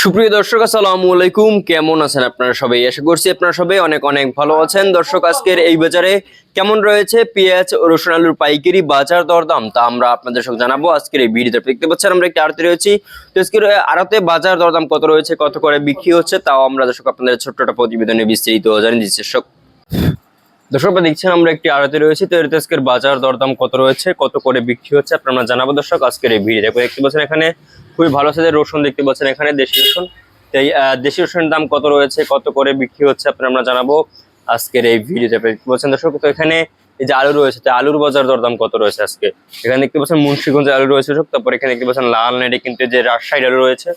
সুপ্রিয় দর্শক, আসসালামু আলাইকুম। কেমন আছেন আপনারা সবাই? আশা করছি আপনারা সবাই অনেক অনেক ভালো আছেন। দর্শক, আজকের এই বাজারে কেমন রয়েছে? পেঁয়াজ রসুন আলুর পাইকারি বাজার দরদাম, তা আমরা আপনাদের সঙ্গে জানাব আজকের এই ভিডিওতে। দেখতে পাচ্ছেন, আমরা একটি আড়তে রয়েছি। তো আজকের আড়তে বাজার দরদাম কত রয়েছে, কত করে বিক্রি হচ্ছে, তাও আমরা দর্শক আপনাদের ছোট্ট একটা প্রতিবেদনে বিস্তারিত জানিয়ে দিচ্ছি। দর্শক দর্শক, আপনারা দেখছেন, আমরা একটি আড়তে রয়েছি। তো আজকের বাজার দরদাম কত রয়েছে, কত করে বিক্রি হচ্ছে, আপনারা জানাব দর্শক আজকের এই ভিডিও দেখতে পাচ্ছেন এখানে খুবই ভালো সাইজের রসুন দেখতে পাচ্ছেন এখানে দেশি রসুন। এই দেশি রসুনের দাম কত রয়েছে, কত করে বিক্রি হচ্ছে আপনারা আমরা জানাব আজকের এই ভিডিওতে। বলছেন দর্শক, তো এখানে এই যে আলু রয়েছে, তো আলুর বাজার দরদাম কত রয়েছে আজকে? এখানে দেখতে পাচ্ছেন মুন্সিগঞ্জের আলু রয়েছে দর্শক, তারপর এখানে দেখতে পাচ্ছেন লাল নেড়ে কিন্তু যে রাজশাহীর আলু রয়েছে।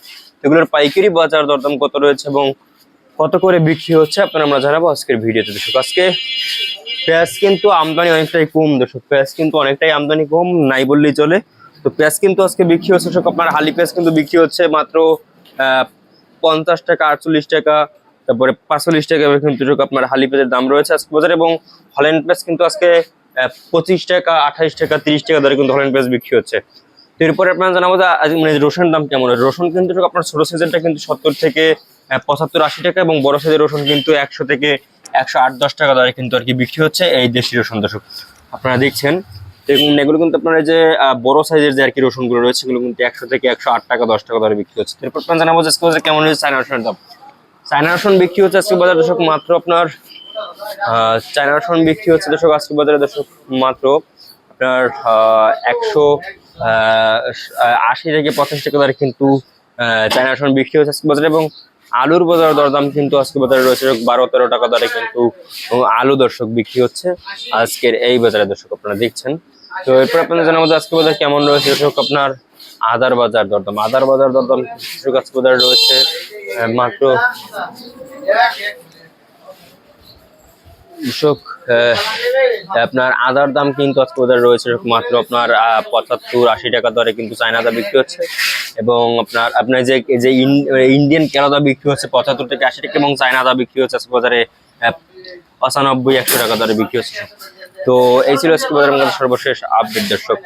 এগুলোর পাইকারি বাজার দরদাম কত রয়েছে এবং কত করে বিক্রি হচ্ছে আপনারা আমরা জানাব আজকের ভিডিওতে দর্শক। আজকে পেঁয়াজ কিন্তু আমদানি অনেকটাই কম দর্শক, পেঁয়াজ কিন্তু অনেকটাই আমদানি কম, নাই বললেই চলে। তো পেঁয়াজ কিন্তু আজকে বিক্রি হচ্ছে দর্শক আপনার হালি পেঁয়াজ কিন্তু বিক্রি হচ্ছে মাত্র পঞ্চাশ টাকা, আটচল্লিশ টাকা, তারপরে পাঁচচল্লিশ টাকা কিন্তু আপনার হালি পেঁয়াজের দাম রয়েছে আজকে বাজারে এবং হল্যান্ড পেঁয়াজ কিন্তু আজকে পঁচিশ টাকা, আঠাইশ টাকা, তিরিশ টাকা দরে কিন্তু হল্যান্ড পেঁয়াজ বিক্রি হচ্ছে। তো এরপরে আপনার জানাব যে মানে রসুনের দাম কেমন রসুন কিন্তু আপনার ছোট সাইজেরটা কিন্তু সত্তর থেকে পঁচাত্তর, আশি টাকা এবং বড় সাইজের রসুন কিন্তু একশো থেকে একশো আট, দশ টাকা দরে কিন্তু আর কি বিক্রি হচ্ছে এই দেশি রসুন দর্শক। আপনারা দেখছেন তো এগুলো কিন্তু আপনার যে বড় সাইজের যে আর কি রসুনগুলো রয়েছে সেগুলো কিন্তু একশো থেকে একশো আট টাকা, দশ টাকা দরে বিক্রি হচ্ছে। এরপর আপনার জানাব আজকে কেমন হয়েছে চায়না রসুনের দাম। চায়না রসুন বিক্রি হচ্ছে আজকে বাজারে, দর্শক, মাত্র আপনার চায়না রসুন বিক্রি হচ্ছে, দর্শক, আজকে বাজারে, দর্শক, মাত্র আপনার একশো আশি থেকে পঁচাশি টাকা দরে কিন্তু চায়না রসুন বিক্রি হচ্ছে আজকে বাজারে এবং আলুর বাজার দরদাম কিন্তু আজকে বাজারে রয়েছে বারো তেরো টাকা দরে কিন্তু আলু দর্শক বিক্রি হচ্ছে আজকের এই বাজারে, দর্শক, আপনারা দেখছেন। তো এরপর আপনাদের জানাব যে আজকে বাজার কেমন রয়েছে। দর্শক, আপনার আদার বাজার দরদাম। আদার বাজার দরদাম, দর্শক, আজকে বাজারে রয়েছে মাত্র কৃষক আপনার আদার দাম কিন্তু আজকে বাজারে রয়েছে। মাত্র আপনার পঁচাত্তর আশি টাকা দরে কিন্তু চায়না আদা বিক্রি হচ্ছে। এবং আপনার আপনার যে যে ইন- ইন্ডিয়ান কেরাদা বিক্রি হচ্ছে পঁচাত্তর থেকে আশি টাকা, এবং চায়না আদা বিক্রি হচ্ছে আজকে বাজারে পঁচানব্বই, একশো টাকা দরে বিক্রি হচ্ছে। তো এই ছিল সর্বশেষ আপডেট দর্শক।